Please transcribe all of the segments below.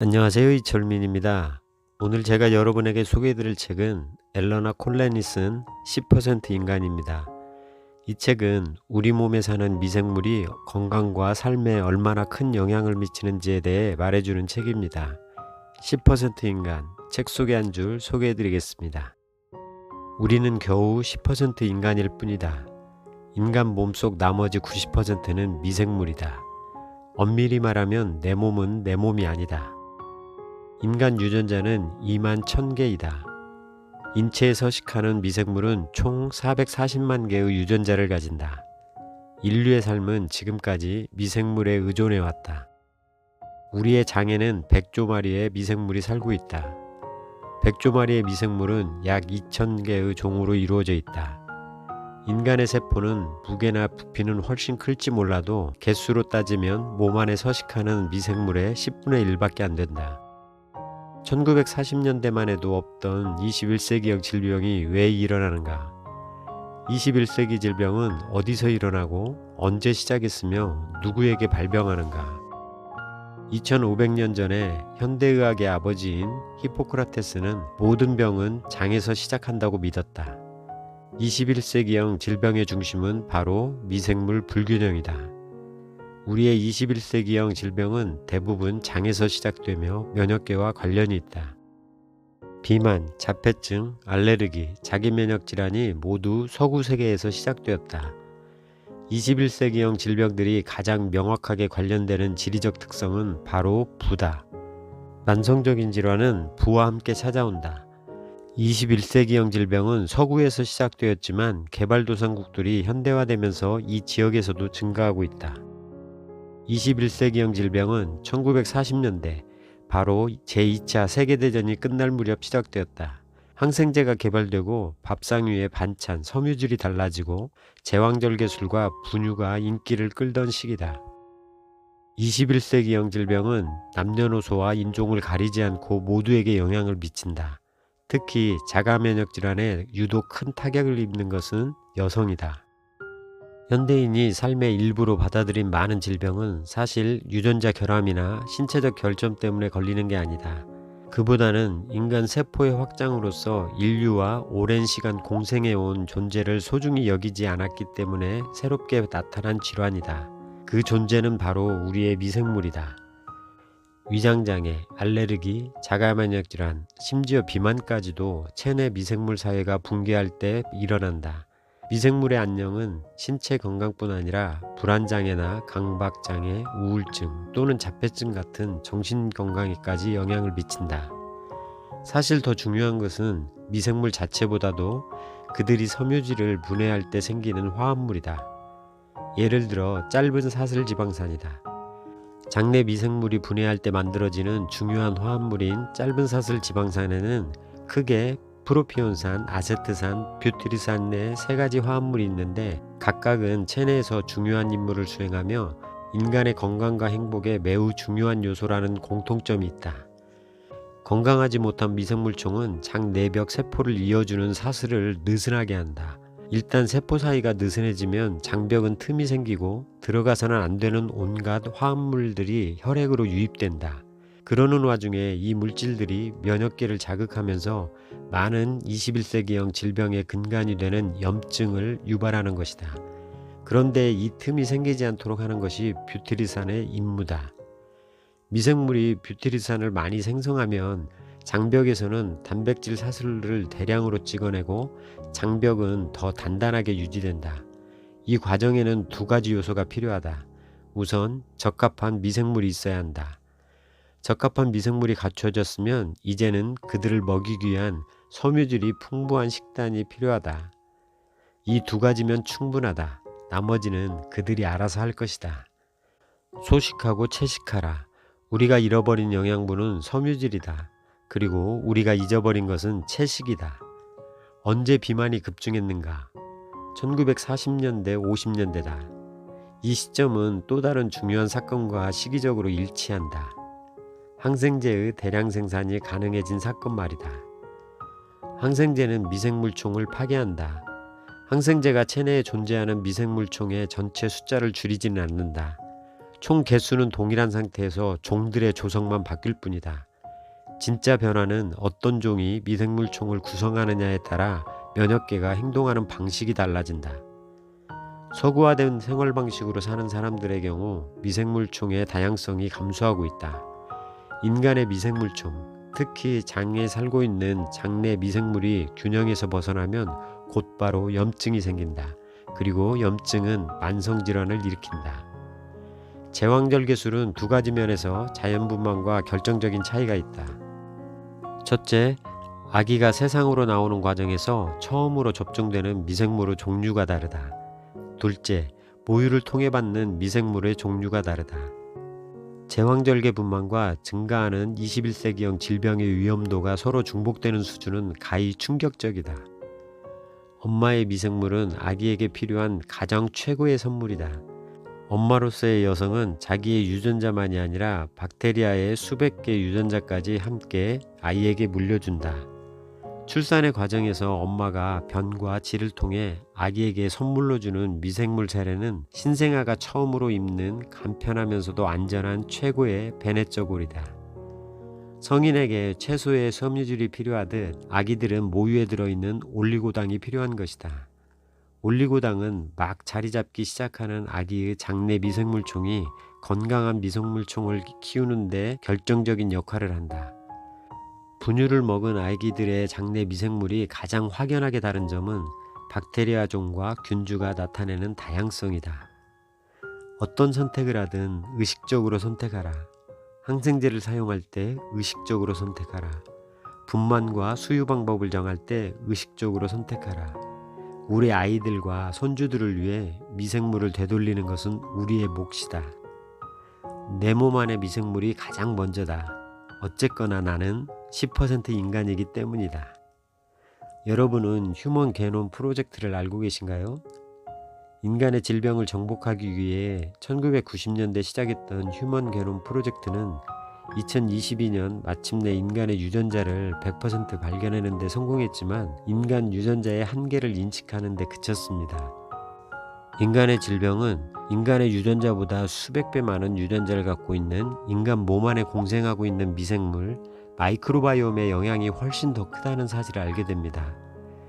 안녕하세요. 이철민입니다. 오늘 제가 여러분에게 소개해드릴 책은 엘러나 콜렌이 쓴 10% 인간입니다. 이 책은 우리 몸에 사는 미생물이 건강과 삶에 얼마나 큰 영향을 미치는지에 대해 말해주는 책입니다. 10% 인간, 책 속의 한줄 소개해드리겠습니다. 우리는 겨우 10% 인간일 뿐이다. 인간 몸속 나머지 90%는 미생물이다. 엄밀히 말하면 내 몸은 내 몸이 아니다. 인간 유전자는 2만 1000개이다. 인체에 서식하는 미생물은 총 440만 개의 유전자를 가진다. 인류의 삶은 지금까지 미생물에 의존해 왔다. 우리의 장에는 100조 마리의 미생물이 살고 있다. 100조 마리의 미생물은 약 2000개의 종으로 이루어져 있다. 인간의 세포는 무게나 부피는 훨씬 클지 몰라도 개수로 따지면 몸 안에 서식하는 미생물의 10분의 1밖에 안 된다. 1940년대만 해도 없던 21세기형 질병이 왜 일어나는가? 21세기 질병은 어디서 일어나고 언제 시작했으며 누구에게 발병하는가? 2500년 전에 현대의학의 아버지인 히포크라테스는 모든 병은 장에서 시작한다고 믿었다. 21세기형 질병의 중심은 바로 미생물 불균형이다. 우리의 21세기형 질병은 대부분 장에서 시작되며 면역계와 관련이 있다. 비만, 자폐증, 알레르기, 자기면역 질환이 모두 서구 세계에서 시작되었다. 21세기형 질병들이 가장 명확하게 관련되는 지리적 특성은 바로 부다. 만성적인 질환은 부와 함께 찾아온다. 21세기형 질병은 서구에서 시작되었지만 개발도상국들이 현대화되면서 이 지역에서도 증가하고 있다. 21세기형 질병은 1940년대 바로 제2차 세계대전이 끝날 무렵 시작되었다. 항생제가 개발되고 밥상 위에 반찬, 섬유질이 달라지고 제왕절 개술과 분유가 인기를 끌던 시기다. 21세기형 질병은 남녀노소와 인종을 가리지 않고 모두에게 영향을 미친다. 특히 자가 면역 질환에 유독 큰 타격을 입는 것은 여성이다. 현대인이 삶의 일부로 받아들인 많은 질병은 사실 유전자 결함이나 신체적 결점 때문에 걸리는 게 아니다. 그보다는 인간 세포의 확장으로서 인류와 오랜 시간 공생해온 존재를 소중히 여기지 않았기 때문에 새롭게 나타난 질환이다. 그 존재는 바로 우리의 미생물이다. 위장장애, 알레르기, 자가면역 질환, 심지어 비만까지도 체내 미생물 사회가 붕괴할 때 일어난다. 미생물의 안녕은 신체 건강뿐 아니라 불안장애나 강박장애, 우울증 또는 자폐증 같은 정신 건강에까지 영향을 미친다. 사실 더 중요한 것은 미생물 자체보다도 그들이 섬유질을 분해할 때 생기는 화합물이다. 예를 들어 짧은 사슬 지방산이다. 장내 미생물이 분해할 때 만들어지는 중요한 화합물인 짧은 사슬 지방산에는 크게 프로피온산, 아세트산, 뷰티리산 내 세 가지 화합물이 있는데 각각은 체내에서 중요한 임무를 수행하며 인간의 건강과 행복에 매우 중요한 요소라는 공통점이 있다. 건강하지 못한 미생물총은 장 내벽 세포를 이어주는 사슬을 느슨하게 한다. 일단 세포 사이가 느슨해지면 장벽은 틈이 생기고 들어가서는 안 되는 온갖 화합물들이 혈액으로 유입된다. 그러는 와중에 이 물질들이 면역계를 자극하면서 많은 21세기형 질병의 근간이 되는 염증을 유발하는 것이다. 그런데 이 틈이 생기지 않도록 하는 것이 뷰티리산의 임무다. 미생물이 뷰티리산을 많이 생성하면 장벽에서는 단백질 사슬을 대량으로 찍어내고 장벽은 더 단단하게 유지된다. 이 과정에는 두 가지 요소가 필요하다. 우선 적합한 미생물이 있어야 한다. 적합한 미생물이 갖춰졌으면 이제는 그들을 먹이기 위한 섬유질이 풍부한 식단이 필요하다. 이 두 가지면 충분하다. 나머지는 그들이 알아서 할 것이다. 소식하고 채식하라. 우리가 잃어버린 영양분은 섬유질이다. 그리고 우리가 잊어버린 것은 채식이다. 언제 비만이 급증했는가? 1940년대, 50년대다. 이 시점은 또 다른 중요한 사건과 시기적으로 일치한다. 항생제의 대량 생산이 가능해진 사건 말이다. 항생제는 미생물총을 파괴한다. 항생제가 체내에 존재하는 미생물총의 전체 숫자를 줄이지는 않는다. 총 개수는 동일한 상태에서 종들의 조성만 바뀔 뿐이다. 진짜 변화는 어떤 종이 미생물총을 구성하느냐에 따라 면역계가 행동하는 방식이 달라진다. 서구화된 생활 방식으로 사는 사람들의 경우 미생물총의 다양성이 감소하고 있다. 인간의 미생물총, 특히 장에 살고 있는 장내 미생물이 균형에서 벗어나면 곧바로 염증이 생긴다. 그리고 염증은 만성 질환을 일으킨다. 제왕절 개술은 두 가지 면에서 자연분만과 결정적인 차이가 있다. 첫째, 아기가 세상으로 나오는 과정에서 처음으로 접종되는 미생물의 종류가 다르다. 둘째, 모유를 통해 받는 미생물의 종류가 다르다. 제왕절개 분만과 증가하는 21세기형 질병의 위험도가 서로 중복되는 수준은 가히 충격적이다. 엄마의 미생물은 아기에게 필요한 가장 최고의 선물이다. 엄마로서의 여성은 자기의 유전자만이 아니라 박테리아의 수백 개 유전자까지 함께 아이에게 물려준다. 출산의 과정에서 엄마가 변과 질을 통해 아기에게 선물로 주는 미생물 세례는 신생아가 처음으로 입는 간편하면서도 안전한 최고의 베네쩌골이다. 성인에게 채소의 섬유질이 필요하듯 아기들은 모유에 들어있는 올리고당이 필요한 것이다. 올리고당은 막 자리 잡기 시작하는 아기의 장내 미생물총이 건강한 미생물총을 키우는데 결정적인 역할을 한다. 분유를 먹은 아기들의 장내 미생물이 가장 확연하게 다른 점은 박테리아 종과 균주가 나타내는 다양성이다. 어떤 선택을 하든 의식적으로 선택하라. 항생제를 사용할 때 의식적으로 선택하라. 분만과 수유 방법을 정할 때 의식적으로 선택하라. 우리 아이들과 손주들을 위해 미생물을 되돌리는 것은 우리의 몫이다. 내 몸 안의 미생물이 가장 먼저다. 어쨌거나 나는 10% 인간이기 때문이다. 여러분은 휴먼 게놈 프로젝트를 알고 계신가요? 인간의 질병을 정복하기 위해 1990년대 시작했던 휴먼 게놈 프로젝트는 2022년 마침내 인간의 유전자를 100% 발견하는 데 성공했지만 인간 유전자의 한계를 인식하는 데 그쳤습니다. 인간의 질병은 인간의 유전자보다 수백 배 많은 유전자를 갖고 있는 인간 몸 안에 공생하고 있는 미생물 마이크로바이옴의 영향이 훨씬 더 크다는 사실을 알게 됩니다.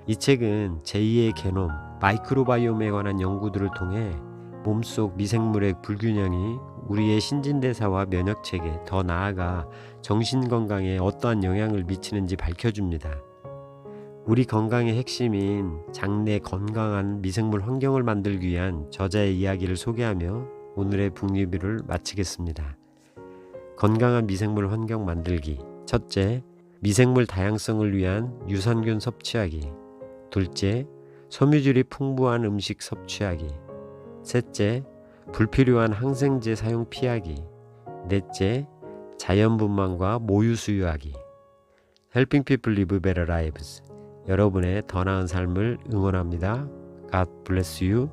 이 책은 제2의 게놈 마이크로바이옴에 관한 연구들을 통해 몸속 미생물의 불균형이 우리의 신진대사와 면역 체계, 더 나아가 정신 건강에 어떠한 영향을 미치는지 밝혀줍니다. 우리 건강의 핵심인 장내 건강한 미생물 환경을 만들기 위한 저자의 이야기를 소개하며 오늘의 북리뷰를 마치겠습니다. 건강한 미생물 환경 만들기. 첫째, 미생물 다양성을 위한 유산균 섭취하기. 둘째, 섬유질이 풍부한 음식 섭취하기. 셋째, 불필요한 항생제 사용 피하기. 넷째, 자연분만과 모유 수유하기. Helping people live better lives. 여러분의 더 나은 삶을 응원합니다. God bless you.